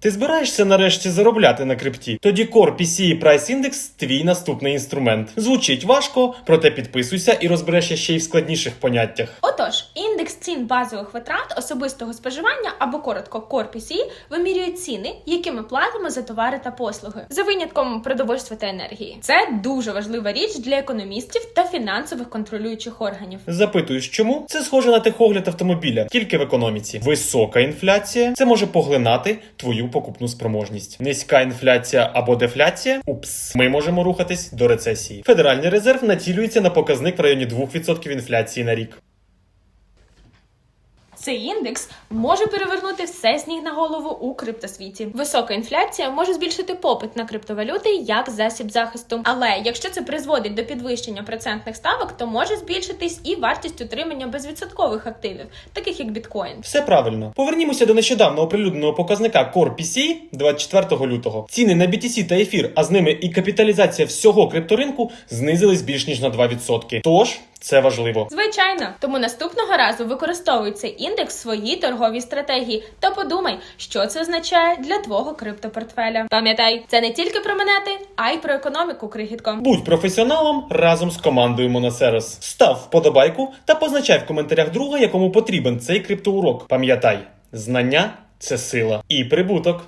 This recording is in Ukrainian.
Ти збираєшся нарешті заробляти на крипті? Тоді Core PCE Price Index – твій наступний інструмент. Звучить важко, проте підписуйся і розберешся ще й в складніших поняттях. Отож, індекс цін базових витрат особистого споживання або коротко CorPC вимірює ціни, які ми платимо за товари та послуги, за винятком продовольства та енергії. Це дуже важлива річ для економістів та фінансових контролюючих органів. Запитуєш, чому? Це схоже на техогляд автомобіля, тільки в економіці. Висока інфляція це може поглинати твою покупну спроможність. Низька інфляція або дефляція. Упс, ми можемо рухатись до рецесії. Федеральний резерв націлюється на показник в районі 2% інфляції на рік. Цей індекс може перевернути все з ніг на голову у криптосвіті. Висока інфляція може збільшити попит на криптовалюти як засіб захисту. Але якщо це призводить до підвищення процентних ставок, то може збільшитись і вартість утримання безвідсоткових активів, таких як біткоін. Все правильно. Повернімося до нещодавно оприлюдненого показника Core PCE 24 лютого. Ціни на BTC та ефір, а з ними і капіталізація всього крипторинку знизились більш ніж на 2%. Тож це важливо. Звичайно, тому наступного разу використовуй цей індекс в своїй торговій стратегії та подумай, що це означає для твого криптопортфеля. Пам'ятай, це не тільки про монети, а й про економіку крихітко. Будь професіоналом разом з командою Моносерос. Став вподобайку та позначай в коментарях друга, якому потрібен цей криптоурок. Пам'ятай, знання це сила і прибуток.